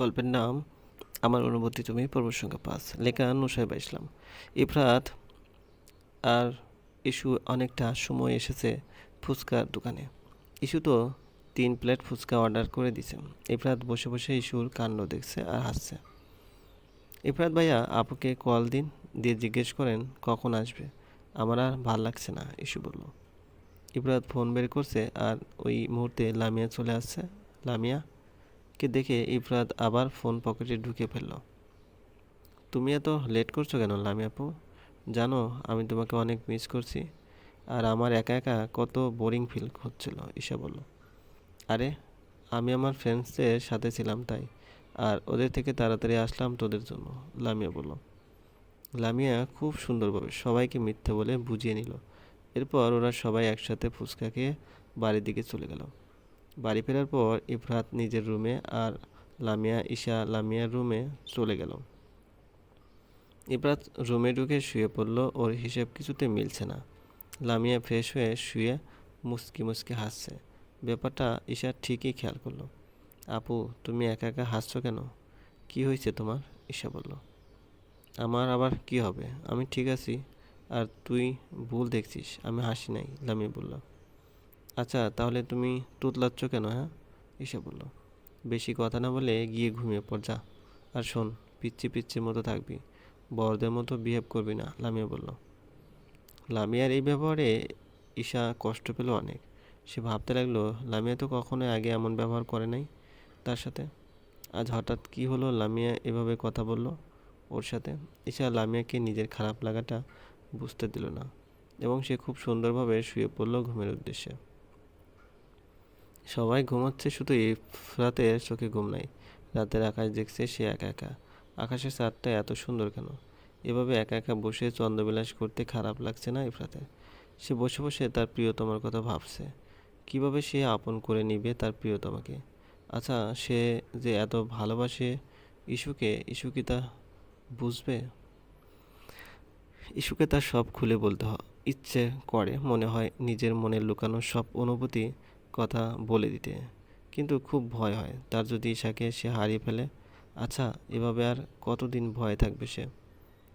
গল্পের নাম আমার অনুভূতি তুমি পর্ব সংখ্যা পাঁচ, লেখা নুসাইবা ইসলাম। ইফরাত আর ইস্যু অনেকটা সময় এসেছে ফুচকার দোকানে। ইস্যু তো তিন প্লেট ফুচকা অর্ডার করে দিছে। ইফরাত বসে বসে ইস্যুর কাণ্ড দেখছে আর হাসছে। ইফরাত ভাইয়া, আপুকে কল দিন, দিয়ে জিজ্ঞেস করেন, কখন আসবে? আমার আর ভালো লাগছে না, ইস্যু বলল। ইফরাত ফোন বের করছে আর ওই মুহূর্তে লামিয়া চলে আসছে। লামিয়া কে দেখে ইফরাত আবার ফোন পকেটে ঢুকে ফেলল। তুমি এত লেট করছ কেন, লামি আপু? জানো, আমি তোমাকে অনেক মিস করছি, আর আমার একা একা কত বোরিং ফিল হচ্ছিল, ঈশা বলল। আরে, আমি আমার ফ্রেন্ডসদের সাথে ছিলাম তাই, আর ওদের থেকে তাড়াতাড়ি আসলাম তোদের জন্য, লামিয়া বলল। লামিয়া খুব সুন্দরভাবে সবাইকে মিথ্যে বলে বুঝিয়ে নিল। এরপর ওরা সবাই একসাথে ফুচকা খেয়ে বাড়ির দিকে চলে গেল। বাড়ি ফেরার পর ইফরাত নিজের রুমে আর লামিয়া, ঈশা লামিয়ার রুমে চলে গেল। ইফরাত রুমে ঢুকে শুয়ে পড়ল, ওর হিসেব কিছুতে মিলছে না। লামিয়া ফ্রেশ হয়ে শুয়ে মুসকি মুসকি হাসছে। ব্যাপারটা ঈশা ঠিকই খেয়াল করল। আপু, তুমি একা একা হাসছো কেন? কি হয়েছে তোমার? ঈশা বলল। আমার আবার কি হবে? আমি ঠিক আছি। আর তুই ভুল দেখছিস। আমি হাসি নাই, লামিয়া বলল। আচ্ছা তাহলে তুমি তুতলাচ্ছ কেন হ্যাঁ? ঈশা বলল। বেশি কথা না বলে গিয়ে ঘুমিয়ে পড়, যা। আর শোন পিচ্ছি পিচ্ছির মতো থাকবি। বড়দের মতো বিহেভ করবি না, লামিয়া বলল। লামিয়ার এই ব্যবহারে ঈশা কষ্ট পেল অনেক। সে ভাবতে লাগল, লামিয়া তো কখনো আগে এমন ব্যবহার করে নাই তার সাথে। আজ হঠাৎ কি হলো, লামিয়া এভাবে কথা বলল ওর সাথে? ঈশা লামিয়াকে নিজের খারাপ লাগাটা বুঝতে দিল না এবং সে খুব সুন্দরভাবে শুয়ে পড়ল ঘুমের উদ্দেশ্যে। সবাই ঘুমাচ্ছে, শুধু ইফরাতের চোখে ঘুম নাই। রাতের আকাশ দেখছে সে একা একা। আকাশের চাঁদটা এত সুন্দর কেন? এভাবে একা একা বসে চন্দ্রবিলাস করতে খারাপ লাগছে না ইফরাতে? সে বসে বসে তার প্রিয়তমার কথা ভাবছে। কীভাবে সে আপন করে নিবে তার প্রিয়তমাকে? আচ্ছা সে যে এত ভালোবাসে ইস্যুকে ইস্যু কি তা বুঝবে? ইস্যুকে তার সব খুলে বলতে ইচ্ছে করে। মনে হয় নিজের মনের লুকানো সব অনুভূতি কথা বলে দিতে। কিন্তু খুব ভয় হয়। তার যদি ঈশাকে সে হারিয়ে ফেলে আচ্ছা এভাবে আর কতদিন ভয়ে থাকবে সে?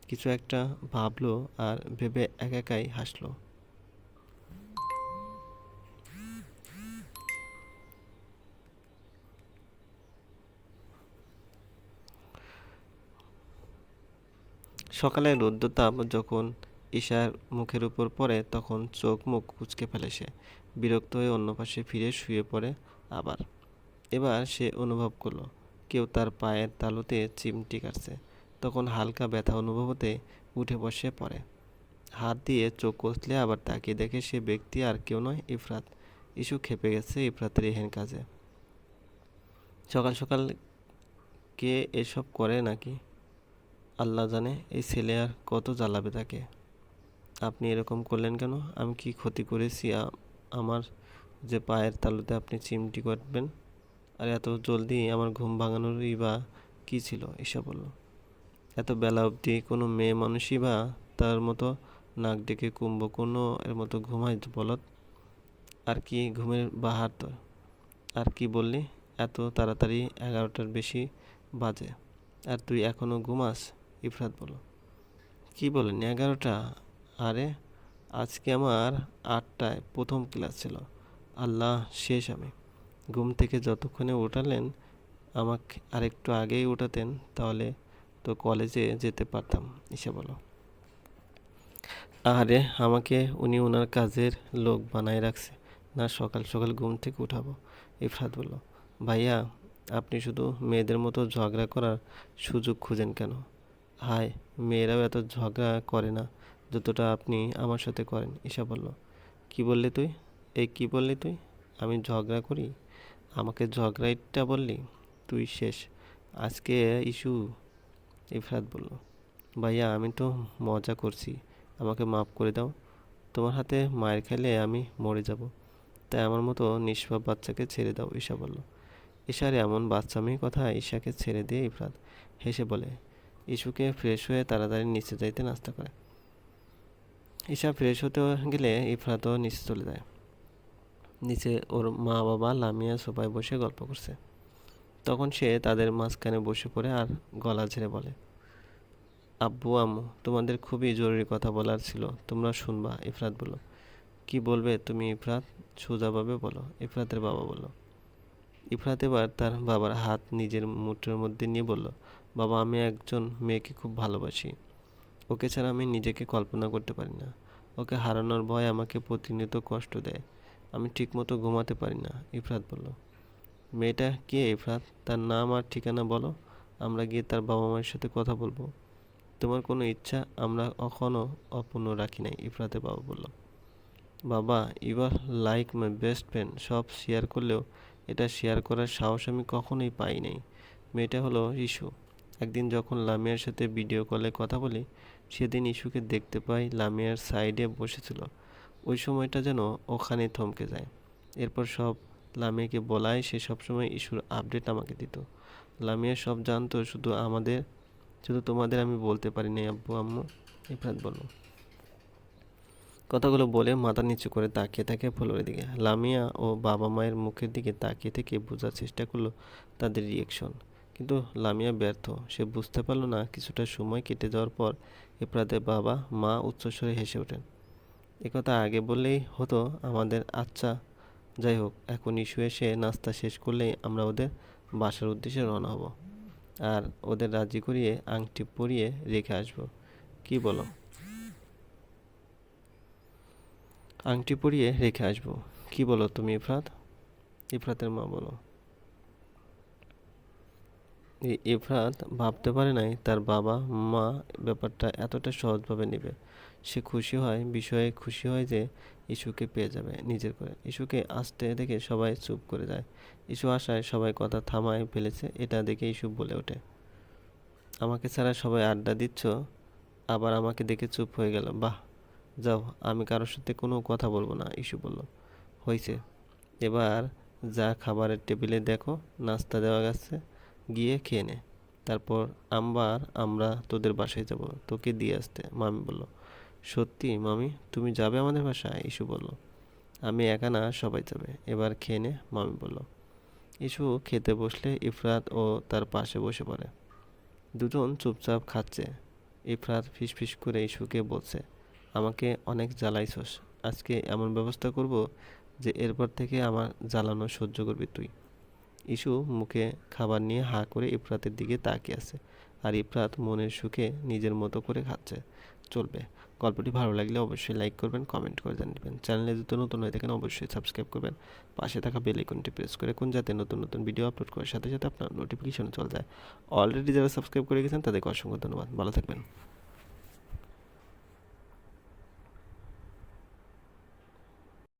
কিছু একটা ভাবলো আর ভেবে একা একাই হাসলো। সকালে রৌদ্রতাপ যখন ঈশার মুখের উপর পড়ে তখন চোখ মুখ কুচকে ফেলে সে। বিরক্ত হয়ে অন্য পাশে ফিরে শুয়ে পড়ে আবার। এবার সে অনুভব করল, কেউ তার পায়ের তালুতে চিমটি কাটছে। তখন হালকা ব্যথা অনুভব হতে উঠে বসে পড়ে। হাত দিয়ে চোখ কষলে আবার তাকিয়ে দেখে সে ব্যক্তি আর কেউ নয়, ইফরাত। ইস্যু খেপে গেছে ইফরাতের এহেন কাজে। সকাল সকাল কে এসব করে নাকি? আল্লাহ জানে, এই ছেলে আর কত জ্বালাবে তাকে। আপনি এরকম করলেন কেন? আমি কি ক্ষতি করেছি? আমার যে পায়ের তালুতে আপনি চিমটি কাটবেন আর এত জলদি আমার ঘুম ভাঙানোরই বা কী ছিল? এসব বলল। এত বেলা অবধি কোনো মেয়ে মানুষই বা তার মতো নাক ডেকে কুম্ভকর্ণ এর মতো ঘুমায় বলত? আর কি ঘুমের বাহার তোর? আর কি বললি? এত তাড়াতাড়ি এগারোটার বেশি বাজে। আর তুই এখনও ঘুমাস? ইফরাত বলল। কি বলেন এগারোটা? আরে, আজকে আমার আটটায় প্রথম ক্লাস ছিল। আল্লাহ, শেষ আমি। ঘুম থেকে যতক্ষণে উঠালেন, আমাকে আরেকটু আগেই উঠাতেন, তাহলে তো কলেজে যেতে পারতাম ইসে বলো। আরে, আমাকে উনি ওনার কাজের লোক বানায় রাখছে। না, সকাল সকাল ঘুম থেকে উঠাবো, ইফরাত বলল। ভাইয়া, আপনি শুধু মেয়েদের মতো ঝগড়া করার সুযোগ খুঁজেন কেন? হায়, মেয়েরাও এত ঝগড়া করে না। যতটা আপনি আমার সাথে করেন, ঈশা বলল, কি বললি তুই? এই কি বললি তুই? আমি ঝগড়া করি? আমাকে ঝগড়াইটা বললি? তুই শেষ। আজকে ইস্যু ইফরাত বলল, ভাইয়া, আমি তো মজা করছি। আমাকে মাফ করে দাও। তোমার হাতে মায়ের খেলে আমি মরে যাব। তাই আমার মতো নিষ্পাপ বাচ্চাকে ছেড়ে দাও, ঈশা বলল। ঈশার এমন বাচ্চামি কথা ঈশাকে ছেড়ে দিয়ে ইফরাত হেসে বলে ইস্যুকে ফ্রেশ হয়ে তাড়াতাড়ি নিচে যাইতে নাস্তা করে। ঈশা ফ্রেশ হতে গেলে ইফরাতও নিচে চলে যায়। নিচে ওর মা বাবা লামিয়া সোফায় বসে গল্প করছে। তখন সে তাদের মাঝখানে বসে পড়ে আর গলা ঝেড়ে বলে, আব্বু, আম্মু, তোমাদের খুবই জরুরি কথা বলার ছিল। তোমরা শুনবা, ইফরাত বলো কি বলবে তুমি, ইফরাত? সোজাভাবে বলো। ইফরাতের বাবা বলো ইফরাত এবার তার বাবার হাত নিজের মুঠোর মধ্যে নিয়ে বলল, বাবা, আমি একজন মেয়েকে খুব ভালোবাসি। ওকে ছাড়া আমি নিজেকে কল্পনা করতে পারি না। ওকে হারানোর ভয় আমাকে প্রতিনিয়ত কষ্ট দেয়। আমি ঠিকমতো ঘুমাতে পারি না, ইফরাত বলল। মেয়েটা কে ইফরাত? তার নাম আর ঠিকানা বলো। আমরা গিয়ে তার বাবা মায়ের সাথে কথা বলব। তোমার কোনো ইচ্ছা? আমরা কখনো অপূর্ণ রাখি নাই, ইফরাতের বাবা বলল। বাবা, you are like my best friend. সব শেয়ার করলেও এটা শেয়ার করার সাহস আমি কখনোই পাই নাই। মেয়েটা হলো ইস্যু একদিন যখন লামিয়ার সাথে ভিডিও কলে কথা বলি সেদিন ইস্যুকে দেখতে পাই লামিয়ার সাইডে বসেছিল। ওই সময়টা যেন ওখানে থমকে যায়। এরপর সব লামিয়াকে বলায় সে সবসময় ইস্যুর আপডেট আমাকে দিত। লামিয়া সব জানতো, শুধু আমাদের, শুধু তোমাদের আমি বলতে পারি নাই, আব্বু, আম্মু, ইফরাত বলল কথাগুলো বলে মাথা নিচু করে তাকিয়ে থাকে ফ্লোরের দিকে। লামিয়া ও বাবা মায়ের মুখের দিকে তাকিয়ে থেকে বোঝার চেষ্টা করল তাদের রিয়েকশন কিন্তু লামিয়া ব্যর্থ। সে বুঝতে পারল না, কিছুটা সময় কেটে যাওয়ার পর ইফরাতের বাবা মা উচ্চস্বরে হেসে ওঠেন। একথা আগে বললেই হতো আমাদের আচ্ছা যাই হোক এখন ইস্যু এসে নাস্তা শেষ করলেই আমরা ওদের বাসার উদ্দেশ্যে রওনা হব আর ওদের রাজি করিয়ে আংটি পরিয়ে রেখে আসব। কি বলো? আংটি পরিয়ে রেখে আসব। কি বলো তুমি ইফরাত? ইফরাতের মা বলো। ইফরাত ভাবতে পারে নাই তার বাবা, মা ব্যাপারটা এতটা সহজভাবে নেবে। সে খুশি হয়, বিষয়ে খুশি হয় যে ইস্যুকে পেয়ে যাবে নিজের করে। ইস্যুকে আসতে দেখে সবাই চুপ করে যায়। ইস্যু আসায় সবাই কথা থামায় ফেলেছে, এটা দেখে ইস্যু বলে ওঠে। আমাকে ছাড়া সবাই আড্ডা দিচ্ছ, আবার আমাকে দেখে চুপ হয়ে গেল। বাহ, যাও, আমি কারোর সাথে কোনো কথা বলব না ইস্যু বলল। হয়েছে এবার যা খাবারের টেবিলে দেখো, নাস্তা দেওয়া গেছে। গিয়ে খেয়ে নে। তারপর আম্বার আমরা তোদের বাসায় যাব। তোকে দিয়ে আসতে। মামি বলল, সত্যি, মামি? তুমি যাবে আমাদের বাসায়? ইস্যু বলল, আমি একা না, সবাই যাবে। এবার খেয়ে নে, মামি বলল। ইস্যু খেতে বসলে ইফরাত ও তার পাশে বসে পড়ে। দুজন চুপচাপ খাচ্ছে। ইফরাত ফিসফিস করে ইস্যুকে বলছে, আমাকে অনেক জ্বালাইছস। আজকে এমন ব্যবস্থা করব যে এরপর থেকে আমার জ্বালানো সহ্য করবি তুই। ইস্যু মুখে খাবার নিয়ে হা করে ইফরাতের দিকে তাকিয়ে আছে আর ইফরাত মনের সুখে নিজের মতো করে খাচ্ছে, চলবে। গল্পটি ভালো লাগলে অবশ্যই লাইক করবেন কমেন্ট করে জানিয়ে চ্যানেলে যদি নতুন হয়ে থাকেন, অবশ্যই সাবস্ক্রাইব করবেন। পাশে থাকা বেল আইকনটি প্রেস করে কোন যাতে নতুন নতুন ভিডিও আপলোড করার সাথে সাথে আপনার নোটিফিকেশন চলে যায়। অলরেডি যারা সাবস্ক্রাইব করে গেছেন, তাদেরকে অসংখ্য ধন্যবাদ। ভালো থাকবেন।